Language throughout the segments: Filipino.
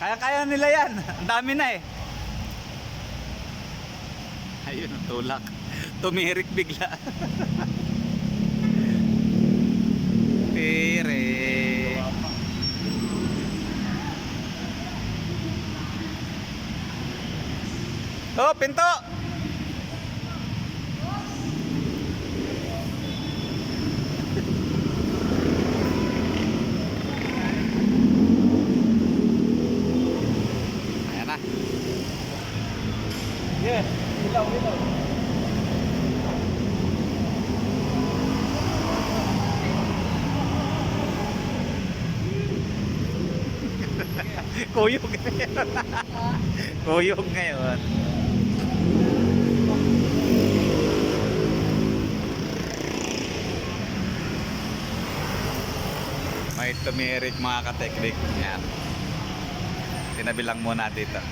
Kaya-kaya nila yan. Ang dami na eh. Ayun, tulak. Tumirik bigla. Tirik. Oh, pinto! Ayan na. Yeah, ilaw, ilaw. Kuyog ngayon. Kuyog ngayon. May tumirik mga kateknik. Yan. Tinabi lang muna dito.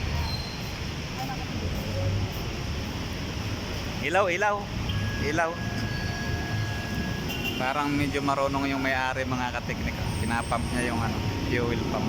Ilaw, ilaw. Ilaw. Parang medyo marunong yung may-ari mga kateknik. Pinapump niya yung ano, fuel pump.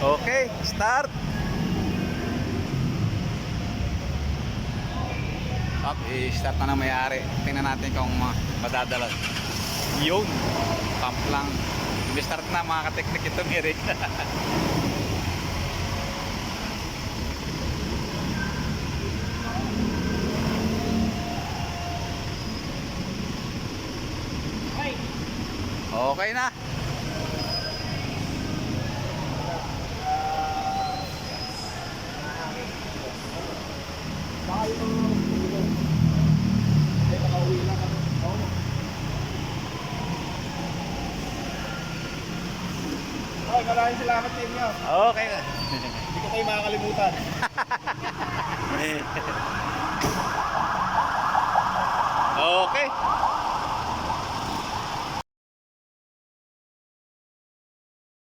Okay, start. Up, i-start na ng may-ari. Tingnan natin kung ma- madadala. Yun. Pump lang. I-start na mga kateknik ito, Mirik. Ay, okay na. Ay, nakauwi lang kami. Oo. Ay, maraming salamat sa inyo. Okay na. Hindi ko kayo makakalimutan.